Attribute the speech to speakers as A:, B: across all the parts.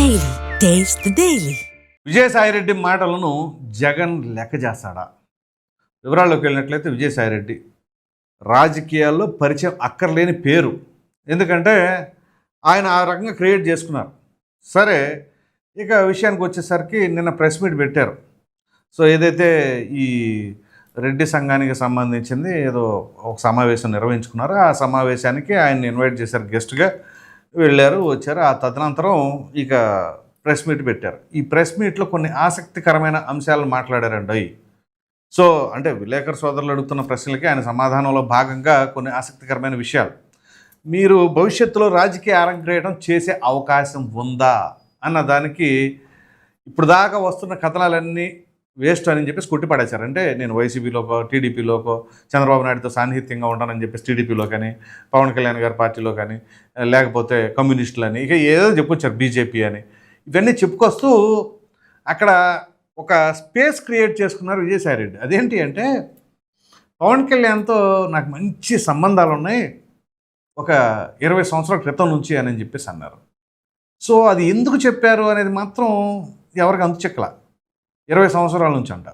A: Daily taste daily
B: Vijayasai Reddy మాటలను జగన్ లెక్క చేస్తాడా? వివరాల్లోకి వెళ్ళినట్లయితే విజయసాయిరెడ్డి రాజకీయాల్లో పరిచయం అక్కర్లేని పేరు. ఎందుకంటే ఆయన ఆ రకంగా క్రియేట్ చేసుకున్నారు. సరే ఇక విషయానికి వచ్చేసరికి నిన్న ప్రెస్ మీట్ పెట్టారు. సో ఏదైతే ఈ రెడ్డి సంఘానికి సంబంధించింది ఏదో ఒక సమావేశం నిర్వహించుకున్నారో ఆ సమావేశానికి ఆయన ఇన్వైట్ చేశారు గెస్ట్గా. వెళ్ళారు వచ్చారు. ఆ తదనంతరం ఇక ప్రెస్ మీట్ పెట్టారు. ఈ ప్రెస్ మీట్లో కొన్ని ఆసక్తికరమైన అంశాలను మాట్లాడారండి. సో అంటే విలేకరు సోదరులు అడుగుతున్న ప్రశ్నలకి ఆయన సమాధానంలో భాగంగా కొన్ని ఆసక్తికరమైన విషయాలు. మీరు భవిష్యత్తులో రాజకీయ అరంగేయడం చేసే అవకాశం ఉందా? అన్న దానికి ఇప్పుడు దాకా వస్తున్న కథనాలన్నీ వేస్ట్ అని చెప్పేసి కొట్టిపడేశారు అంటే నేను వైసీపీలోకో టీడీపీలోకో చంద్రబాబు నాయుడుతో సాన్నిహిత్యంగా ఉంటానని చెప్పేసి టీడీపీలో కానీ పవన్ కళ్యాణ్ గారి పార్టీలో కానీ లేకపోతే కమ్యూనిస్టులు అని ఇక ఏదో చెప్పొచ్చారు బీజేపీ అని. ఇవన్నీ చెప్పుకొస్తూ అక్కడ ఒక స్పేస్ క్రియేట్ చేసుకున్నారు విజయసాయిరెడ్డి. అదేంటి అంటే పవన్ కళ్యాణ్తో నాకు మంచి సంబంధాలు ఉన్నాయి. ఒక ఇరవై సంవత్సరాల క్రితం నుంచి అని చెప్పేసి అన్నారు. సో అది ఎందుకు చెప్పారు అనేది మాత్రం ఎవరికి అంతు చెక్కల. ఇరవై సంవత్సరాల నుంచి అంట.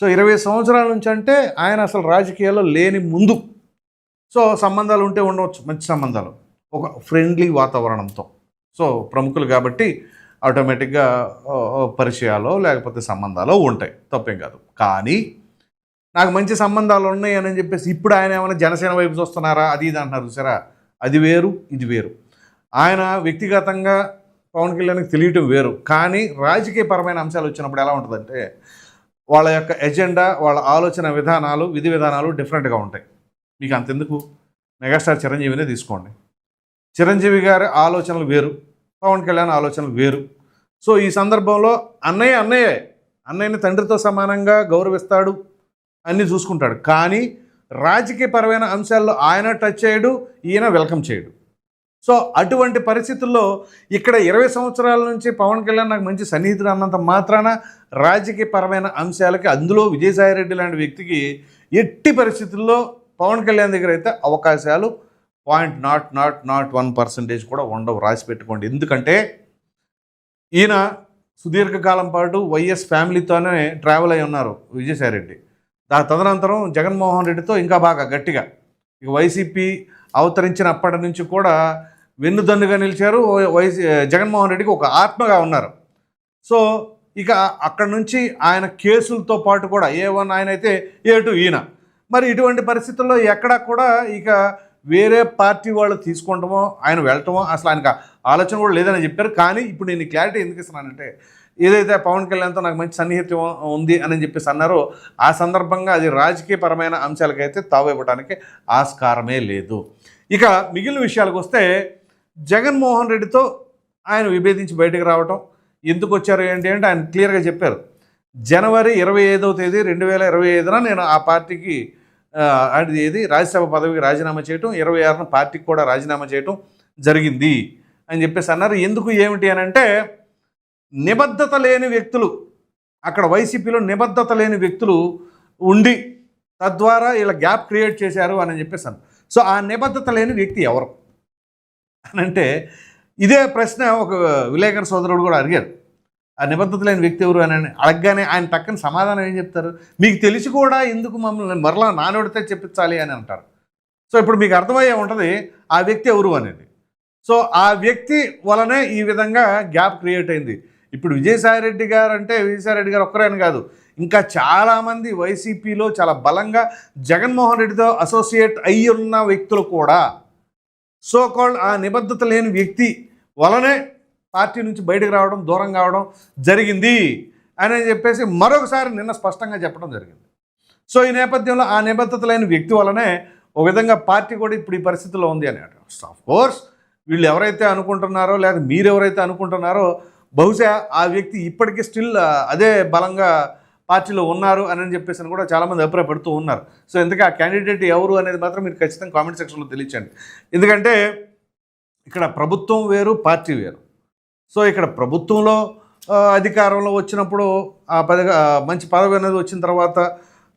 B: సో ఇరవై సంవత్సరాల నుంచి అంటే ఆయన అసలు రాజకీయాల్లో లేని ముందు. సో సంబంధాలు ఉంటే ఉండవచ్చు మంచి సంబంధాలు. ఒక ఫ్రెండ్లీ వాతావరణంతో. సో ప్రముఖులు కాబట్టి ఆటోమేటిక్గా పరిచయాలు లేకపోతే సంబంధాలు ఉంటాయి. తప్పేం కాదు. కానీ నాకు మంచి సంబంధాలు ఉన్నాయి అని చెప్పేసి ఇప్పుడు ఆయన ఏమైనా జనసేన వైపు చూస్తున్నారా? అది ఇది అంటున్నారు చూసారా? అది వేరు ఇది వేరు. ఆయన వ్యక్తిగతంగా పవన్ కళ్యాణ్కి తెలియటం వేరు. కానీ రాజకీయపరమైన అంశాలు వచ్చినప్పుడు ఎలా ఉంటుందంటే వాళ్ళ యొక్క ఎజెండా వాళ్ళ ఆలోచన విధానాలు విధి విధానాలు డిఫరెంట్గా ఉంటాయి. మీకు అంతెందుకు? మెగాస్టార్ చిరంజీవినే తీసుకోండి. చిరంజీవి గారి ఆలోచనలు వేరు. పవన్ కళ్యాణ్ ఆలోచనలు వేరు. సో ఈ సందర్భంలో అన్నయ్య అన్నయ్యే. అన్నయ్యని తండ్రితో సమానంగా గౌరవిస్తాడు అన్నీ చూసుకుంటాడు. కానీ రాజకీయపరమైన అంశాల్లో ఆయన టచ్ చేయడు ఈయన వెల్కమ్ చేయడు. సో అటువంటి పరిస్థితుల్లో ఇక్కడ ఇరవై సంవత్సరాల నుంచి పవన్ కళ్యాణ్ నాకు మంచి సన్నిహితుడు అన్నంత మాత్రాన రాజకీయపరమైన అంశాలకి అందులో విజయసాయిరెడ్డి లాంటి వ్యక్తికి ఎట్టి పరిస్థితుల్లో పవన్ కళ్యాణ్ దగ్గర అయితే అవకాశాలు point not not not one percentage కూడా ఉండవు. రాసి పెట్టుకోండి. ఎందుకంటే ఈయన సుదీర్ఘకాలం పాటు వైఎస్ ఫ్యామిలీతోనే ట్రావెల్ అయి ఉన్నారు విజయసాయిరెడ్డి. దాని తదనంతరం జగన్మోహన్ రెడ్డితో ఇంకా బాగా గట్టిగా. ఇక వైసీపీ అవతరించినప్పటి నుంచి కూడా వెన్నుదన్నుగా నిలిచారు. వైసీ జగన్మోహన్ రెడ్డికి ఒక ఆత్మగా ఉన్నారు. సో ఇక అక్కడ నుంచి ఆయన కేసులతో పాటు కూడా ఏ వన్ ఆయన అయితే ఏ టూ ఈయన. మరి ఇటువంటి పరిస్థితుల్లో ఎక్కడా కూడా ఇక వేరే పార్టీ వాళ్ళు తీసుకుంటామో ఆయన వెళ్ళటమో అసలు ఆయనకు ఆలోచన కూడా లేదని చెప్పారు. కానీ ఇప్పుడు నేను క్లారిటీ ఎందుకు ఇస్తున్నానంటే ఏదైతే పవన్ కళ్యాణ్తో నాకు మంచి సన్నిహితం ఉంది అని చెప్పేసి అన్నారో ఆ సందర్భంగా అది రాజకీయపరమైన అంశాలకైతే తావివ్వడానికి ఆస్కారమే లేదు. ఇక మిగిలిన విషయాలకు వస్తే జగన్మోహన్ రెడ్డితో ఆయన విభేదించి బయటకు రావటం ఎందుకు వచ్చారు ఏంటి అంటే ఆయన క్లియర్గా చెప్పారు. జనవరి ఇరవై ఐదవ తేదీ రెండు వేల ఇరవై ఐదున నేను ఆ పార్టీకి ఆ, అది ఏది? రాజ్యసభ పదవికి రాజీనామా చేయటం ఇరవై ఆరున పార్టీకి కూడా రాజీనామా చేయటం జరిగింది అని చెప్పేసి అన్నారు. ఎందుకు ఏమిటి అని అంటే నిబద్ధత లేని వ్యక్తులు అక్కడ వైసీపీలో నిబద్ధత లేని వ్యక్తులు ఉండి తద్వారా ఇలా గ్యాప్ క్రియేట్ చేశారు అని చెప్పేసి సో ఆ నిబద్ధత లేని వ్యక్తి ఎవరు? అని అంటే ఇదే ప్రశ్న ఒక విలేకరు సోదరుడు కూడా అడిగారు. ఆ నిబద్ధత లేని వ్యక్తి ఎవరు అని అడగగానే ఆయన టక్కని సమాధానం ఏం చెప్తారు? మీకు తెలిసి కూడా ఎందుకు మమ్మల్ని మరలా నానోడితే చెప్పించాలి అని అంటారు. సో ఇప్పుడు మీకు అర్థమయ్యే ఉంటుంది ఆ వ్యక్తి ఎవరు అనేది. సో ఆ వ్యక్తి వలనే ఈ విధంగా గ్యాప్ క్రియేట్ అయింది. ఇప్పుడు విజయసాయిరెడ్డి గారు అంటే విజయసాయిరెడ్డి గారు ఒక్కరేని కాదు. ఇంకా చాలామంది వైసీపీలో చాలా బలంగా జగన్మోహన్ రెడ్డితో అసోసియేట్ అయ్యి ఉన్న వ్యక్తులు కూడా సో కాల్డ్ ఆ నిబద్ధత లేని వ్యక్తి వలనే పార్టీ నుంచి బయటకు రావడం దూరం కావడం జరిగింది అని చెప్పేసి మరొకసారి నిన్న స్పష్టంగా చెప్పడం జరిగింది. సో ఈ నేపథ్యంలో ఆ నిబద్ధత లేని వ్యక్తి వలనే ఒక విధంగా పార్టీ కూడా ఇప్పుడు ఈ పరిస్థితిలో ఉంది అని ఆఫ్ కోర్స్ వీళ్ళు ఎవరైతే అనుకుంటున్నారో లేదా మీరు ఎవరైతే అనుకుంటున్నారో బహుశా ఆ వ్యక్తి ఇప్పటికీ స్టిల్ అదే బలంగా పార్టీలో ఉన్నారు అని చెప్పేసి అని కూడా చాలామంది అభిప్రాయపడుతూ ఉన్నారు. సో ఎందుకంటే ఆ క్యాండిడేట్ ఎవరు అనేది మాత్రం మీరు ఖచ్చితంగా కామెంట్ సెక్షన్లో తెలియచండి ఎందుకంటే ఇక్కడ ప్రభుత్వం వేరు పార్టీ వేరు. సో ఇక్కడ ప్రభుత్వంలో అధికారంలో వచ్చినప్పుడు ఆ పదవి మంచి పదవి అనేది వచ్చిన తర్వాత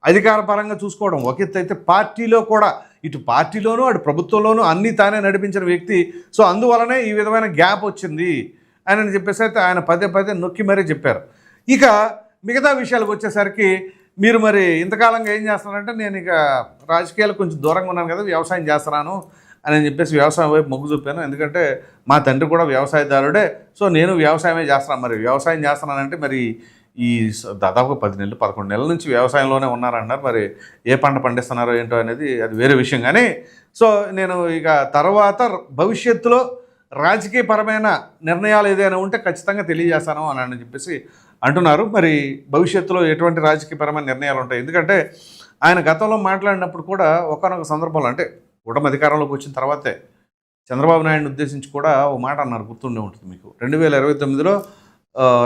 B: అధికార పరంగా చూసుకోవడం ఒక అయితే పార్టీలో కూడా ఇటు పార్టీలోనూ అటు ప్రభుత్వంలోనూ అన్నీ తానే నడిపించిన వ్యక్తి. సో అందువలనే ఈ విధమైన గ్యాప్ వచ్చింది. అని చెప్పేసి అయితే ఆయన పదే పదే నొక్కి మరీ చెప్పారు. ఇక మిగతా విషయాలకు వచ్చేసరికి మీరు మరి ఇంతకాలంగా ఏం చేస్తున్నారంటే నేను ఇక రాజకీయాలు కొంచెం దూరంగా ఉన్నాను కదా వ్యవసాయం చేస్తున్నాను అని చెప్పేసి వ్యవసాయం వైపు మొగ్గు చూపాను. ఎందుకంటే మా తండ్రి కూడా వ్యవసాయదారుడే. సో నేను వ్యవసాయమే చేస్తున్నాను మరి వ్యవసాయం చేస్తున్నానంటే మరి ఈ దాదాపు పది నెలలు పదకొండు నెలల నుంచి వ్యవసాయంలోనే ఉన్నారన్నారు. మరి ఏ పంట పండిస్తున్నారో ఏంటో అనేది అది వేరే విషయం. కానీ సో నేను ఇక తర్వాత భవిష్యత్తులో రాజకీయపరమైన నిర్ణయాలు ఏదైనా ఉంటే ఖచ్చితంగా తెలియజేస్తాను అని అని చెప్పేసి అంటున్నారు. మరి భవిష్యత్తులో ఎటువంటి రాజకీయపరమైన నిర్ణయాలు ఉంటాయి? ఎందుకంటే ఆయన గతంలో మాట్లాడినప్పుడు కూడా ఒకనొక సందర్భంలో అంటే కూటమి అధికారంలోకి వచ్చిన తర్వాతే చంద్రబాబు నాయుడిని ఉద్దేశించి కూడా ఓ మాట అన్నారు. గుర్తుండే ఉంటుంది మీకు. రెండు వేల ఇరవై తొమ్మిదిలో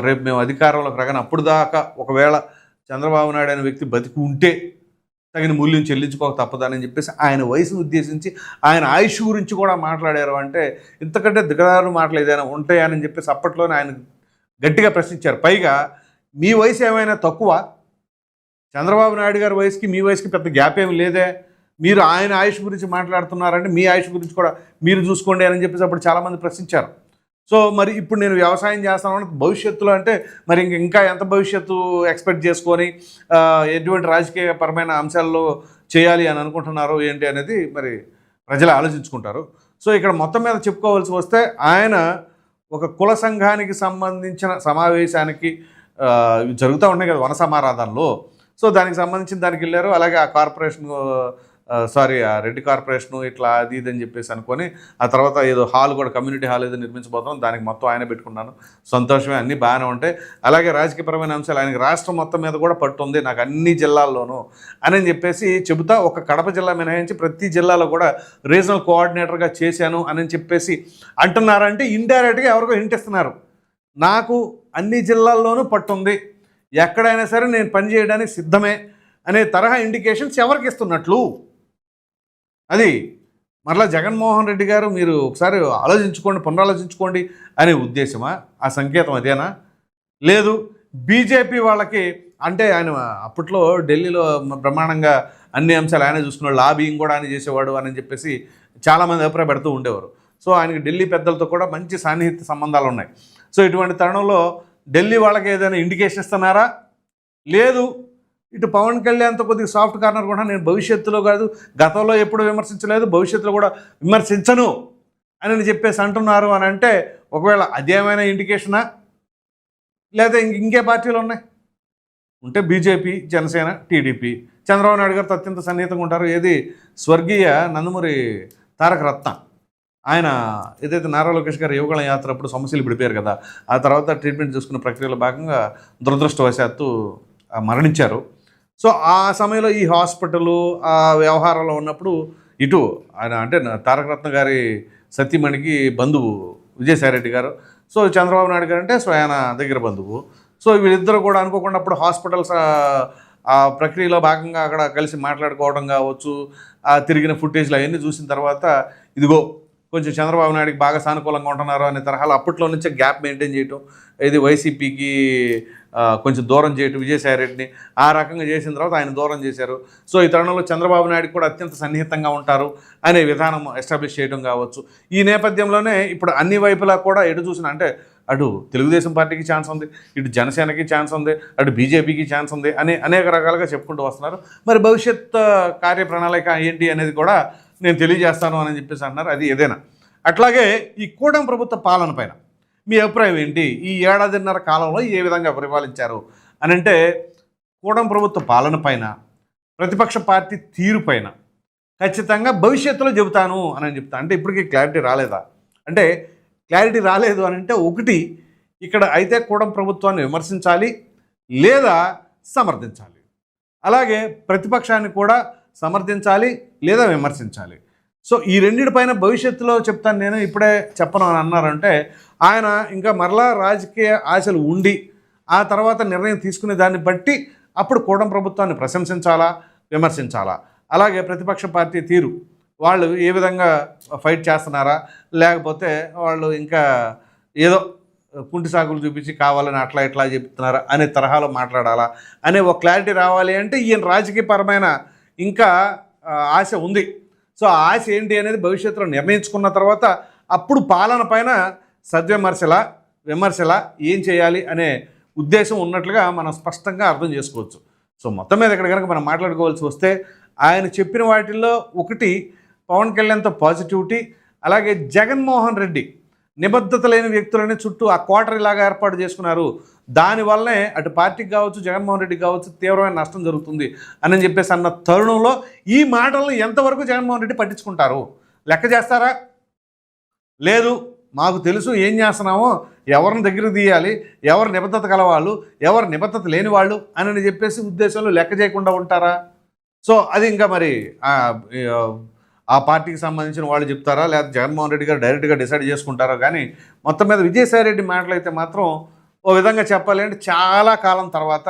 B: రేపు మేము అధికారంలోకి రాగానే అప్పుడు దాకా ఒకవేళ చంద్రబాబు నాయుడు అనే వ్యక్తి బతికి ఉంటే తగిన మూల్యం చెల్లించుకోక తప్పదని చెప్పేసి ఆయన వయసును ఉద్దేశించి ఆయన ఆయుష్ గురించి కూడా మాట్లాడారు అంటే ఇంతకంటే దిగదారు మాటలు ఏదైనా ఉంటాయని చెప్పేసి అప్పట్లోనే ఆయన గట్టిగా ప్రశ్నించారు. పైగా మీ వయసు ఏమైనా తక్కువ? చంద్రబాబు నాయుడు గారి వయసుకి మీ వయసుకి పెద్ద గ్యాప్ ఏమి లేదే. మీరు ఆయన ఆయుష్ గురించి మాట్లాడుతున్నారంటే మీ ఆయుష్ గురించి కూడా మీరు చూసుకోండి అని చెప్పేసి అప్పుడు చాలామంది ప్రశ్నించారు. సో మరి ఇప్పుడు నేను వ్యవసాయం చేస్తాను అంటే భవిష్యత్తులో అంటే మరి ఇంక ఇంకా ఎంత భవిష్యత్తు ఎక్స్పెక్ట్ చేసుకొని ఎటువంటి ఎటువంటి రాజకీయపరమైన అంశాల్లో చేయాలి అని అనుకుంటున్నారో ఏంటి అనేది మరి ప్రజలు ఆలోచించుకుంటారు. సో ఇక్కడ మొత్తం మీద చెప్పుకోవాల్సి వస్తే ఆయన ఒక కుల సంఘానికి సంబంధించిన సమావేశానికి ఇవి జరుగుతూ ఉన్నాయి కదా వన సమారాధనలో. సో దానికి సంబంధించిన దానికి వెళ్ళారు. అలాగే ఆ కార్పొరేషన్ సారీ ఆ రెడ్డి కార్పొరేషను ఇట్లా అది ఇది అని చెప్పేసి అనుకొని ఆ తర్వాత ఏదో హాల్ కూడా కమ్యూనిటీ హాల్ ఏదో నిర్మించబోతున్నాం దానికి మొత్తం ఆయన పెట్టుకున్నాను సంతోషమే అన్నీ బాగానే ఉంటాయి. అలాగే రాజకీయపరమైన అంశాలు ఆయనకి రాష్ట్రం మొత్తం మీద కూడా పట్టుంది నాకు అన్ని జిల్లాల్లోనూ అని చెప్పేసి చెబుతా ఒక కడప జిల్లా మినహాయించి ప్రతి జిల్లాలో కూడా రీజనల్ కోఆర్డినేటర్గా చేశాను అని చెప్పేసి అంటున్నారంటే ఇండైరెక్ట్గా ఎవరికో ఇంటిస్తున్నారు నాకు అన్ని జిల్లాల్లోనూ పట్టుంది. ఎక్కడైనా సరే నేను పని చేయడానికి సిద్ధమే అనే తరహా ఇండికేషన్స్ ఎవరికి ఇస్తున్నట్లు? అది మరలా జగన్మోహన్ రెడ్డి గారు మీరు ఒకసారి ఆలోచించుకోండి పునరాలోచించుకోండి అనే ఉద్దేశమా? ఆ సంకేతం అదేనా? లేదు బీజేపీ వాళ్ళకి అంటే ఆయన అప్పట్లో ఢిల్లీలో బ్రహ్మాండంగా అన్ని అంశాలు ఆయనే చూసుకున్నాడు లాబింగ్ కూడా ఆయన చేసేవాడు అని చెప్పేసి చాలామంది అభిప్రాయపడుతూ ఉండేవారు. సో ఆయనకి ఢిల్లీ పెద్దలతో కూడా మంచి సాన్నిహిత్య సంబంధాలు ఉన్నాయి. సో ఇటువంటి తరుణంలో ఢిల్లీ వాళ్ళకి ఏదైనా ఇండికేషన్ ఇస్తున్నారా? లేదు ఇటు పవన్ కళ్యాణ్తో కొద్దిగా సాఫ్ట్ కార్నర్ కూడా నేను భవిష్యత్తులో కాదు గతంలో ఎప్పుడు విమర్శించలేదు భవిష్యత్తులో కూడా విమర్శించను అని చెప్పేసి అంటున్నారు అని అంటే ఒకవేళ అదేమైనా ఇండికేషనా లేదా ఇంక ఇంకే పార్టీలు ఉన్నాయి? ఉంటే బీజేపీ జనసేన టీడీపీ. చంద్రబాబు నాయుడు గారితో అత్యంత సన్నిహితంగా ఉంటారు. ఏది? స్వర్గీయ నందమూరి తారక రత్న. ఆయన ఏదైతే నారా లోకేష్ గారు యువకుల యాత్ర అప్పుడు సమస్యలు విడిపోయారు కదా ఆ తర్వాత ట్రీట్మెంట్ చూసుకున్న ప్రక్రియలో భాగంగా దురదృష్టవశాత్తు మరణించారు. సో ఆ సమయంలో ఈ హాస్పిటల్ ఆ వ్యవహారంలో ఉన్నప్పుడు ఇటు ఆయన అంటే తారకరత్న గారి సతీమణికి బంధువు విజయసాయిరెడ్డి గారు సో చంద్రబాబు నాయుడు గారు అంటే స్వయాన దగ్గర బంధువు. సో వీళ్ళిద్దరు కూడా అనుకోకుండా అప్పుడు హాస్పిటల్స్ ఆ- ఆ ప్రక్రియలో భాగంగా అక్కడ కలిసి మాట్లాడుకోవడం కావచ్చు ఆ తిరిగిన ఫుటేజ్లు అవన్నీ చూసిన తర్వాత ఇదిగో కొంచెం చంద్రబాబు నాయుడికి బాగా సానుకూలంగా ఉంటున్నారు అనే తరహాలో అప్పట్లో నుంచే గ్యాప్ మెయింటైన్ చేయటం ఇది వైసీపీకి కొంచెం దూరం చేయటం విజయసాయి రెడ్డిని ఆ రకంగా చేసిన తర్వాత ఆయన దూరం చేశారు. సో ఈ తరుణంలో చంద్రబాబు నాయుడు కూడా అత్యంత సన్నిహితంగా ఉంటారు అనే విధానం ఎస్టాబ్లిష్ చేయడం కావచ్చు. ఈ నేపథ్యంలోనే ఇప్పుడు అన్ని వైపులా కూడా ఎటు చూసిన అంటే అటు తెలుగుదేశం పార్టీకి ఛాన్స్ ఉంది ఇటు జనసేనకి ఛాన్స్ ఉంది అటు బీజేపీకి ఛాన్స్ ఉంది అని అనేక రకాలుగా చెప్పుకుంటూ వస్తున్నారు. మరి భవిష్యత్ కార్యప్రణాళిక ఏంటి అనేది కూడా నేను తెలియజేస్తాను అని చెప్పేసి అన్నారు అది ఏదైనా. అట్లాగే ఈ కూటమి ప్రభుత్వ పాలన పైన మీ అభిప్రాయం ఏంటి? ఈ ఏడాదిన్నర కాలంలో ఏ విధంగా పరిపాలించారు? అని అంటే కూటమి ప్రభుత్వ పాలన పైన ప్రతిపక్ష పార్టీ తీరు పైన ఖచ్చితంగా భవిష్యత్తులో చెబుతాను అని చెప్తాను అంటే ఇప్పటికీ క్లారిటీ రాలేదా? అంటే క్లారిటీ రాలేదు అని అంటే ఒకటి ఇక్కడ అయితే కూడం ప్రభుత్వాన్ని విమర్శించాలి లేదా సమర్థించాలి. అలాగే ప్రతిపక్షాన్ని కూడా సమర్థించాలి లేదా విమర్శించాలి. సో ఈ రెండిటిపైన భవిష్యత్తులో చెప్తాను నేను ఇప్పుడే చెప్పను అని అన్నారంటే ఆయన ఇంకా మరలా రాజకీయ ఆశలు ఉండి ఆ తర్వాత నిర్ణయం తీసుకునే దాన్ని బట్టి అప్పుడు కూడం ప్రభుత్వాన్ని ప్రశంసించాలా విమర్శించాలా. అలాగే ప్రతిపక్ష పార్టీ తీరు వాళ్ళు ఏ విధంగా ఫైట్ చేస్తున్నారా లేకపోతే వాళ్ళు ఇంకా ఏదో కుంటి సాకులు చూపించి కావాలని అట్లా ఇట్లా చెప్తున్నారా అనే తరహాలో మాట్లాడాలా అనే ఒక క్లారిటీ రావాలి అంటే ఈయన రాజకీయపరమైన ఇంకా ఆశ ఉంది. సో ఆశ ఏంటి అనేది భవిష్యత్తులో నిర్ణయించుకున్న తర్వాత అప్పుడు పాలన పైన సద్విమర్శల విమర్శల ఏం చేయాలి అనే ఉద్దేశం ఉన్నట్లుగా మనం స్పష్టంగా అర్థం చేసుకోవచ్చు. సో మొత్తం మీద ఇక్కడ కనుక మనం మాట్లాడుకోవాల్సి వస్తే ఆయన చెప్పిన వాటిల్లో ఒకటి పవన్ కళ్యాణ్తో పాజిటివిటీ అలాగే జగన్మోహన్ రెడ్డి నిబద్ధత లేని వ్యక్తులని చుట్టూ ఆ క్వార్టర్ ఇలాగా ఏర్పాటు చేసుకున్నారు. దానివల్లనే అటు పార్టీకి కావచ్చు జగన్మోహన్ రెడ్డి కావచ్చు తీవ్రమైన నష్టం జరుగుతుంది అని చెప్పేసి అన్న తరుణంలో ఈ మాటలను ఎంతవరకు జగన్మోహన్ రెడ్డి పట్టించుకుంటారు? లెక్క చేస్తారా? లేదు. మాకు తెలుసు ఏం చేస్తున్నామో ఎవరిని దగ్గర తీయాలి ఎవరు నిబద్ధత కలవాళ్ళు ఎవరు నిబద్ధత లేని వాళ్ళు అని చెప్పేసి ఉద్దేశంలో లెక్క చేయకుండా ఉంటారా? సో అది ఇంకా మరి ఆ పార్టీకి సంబంధించిన వాళ్ళు చెప్తారా? లేదా జగన్మోహన్ రెడ్డి గారు డైరెక్ట్గా డిసైడ్ చేసుకుంటారా? కానీ మొత్తం మీద విజయసాయి రెడ్డి మాటలు అయితే మాత్రం ఓ విధంగా చెప్పాలి అంటే చాలా కాలం తర్వాత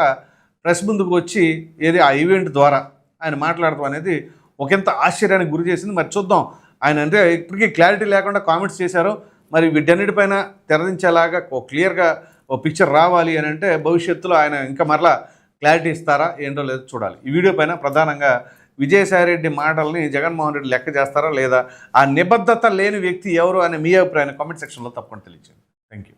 B: ప్రెస్ ముందుకు వచ్చి ఏది ఆ ఈవెంట్ ద్వారా ఆయన మాట్లాడటం అనేది ఒకంత ఆశ్చర్యానికి గురి చేసింది. మరి చూద్దాం. ఆయన అంటే ఇప్పటికీ క్లారిటీ లేకుండా కామెంట్స్ చేశారు. మరి వీటన్నిటిపైన తెరదించేలాగా ఓ క్లియర్గా ఓ పిక్చర్ రావాలి అని అంటే భవిష్యత్తులో ఆయన ఇంకా మరలా క్లారిటీ ఇస్తారా? ఏంటో లేదో చూడాలి. ఈ వీడియో పైన ప్రధానంగా విజయసాయిరెడ్డి మాటల్ని జగన్మోహన్ రెడ్డి లెక్క చేస్తారా లేదా? ఆ నిబద్ధత లేని వ్యక్తి ఎవరు అనే మీ అభిప్రాయాన్ని కామెంట్ సెక్షన్లో తప్పకుండా తెలియజేయండి. Thank you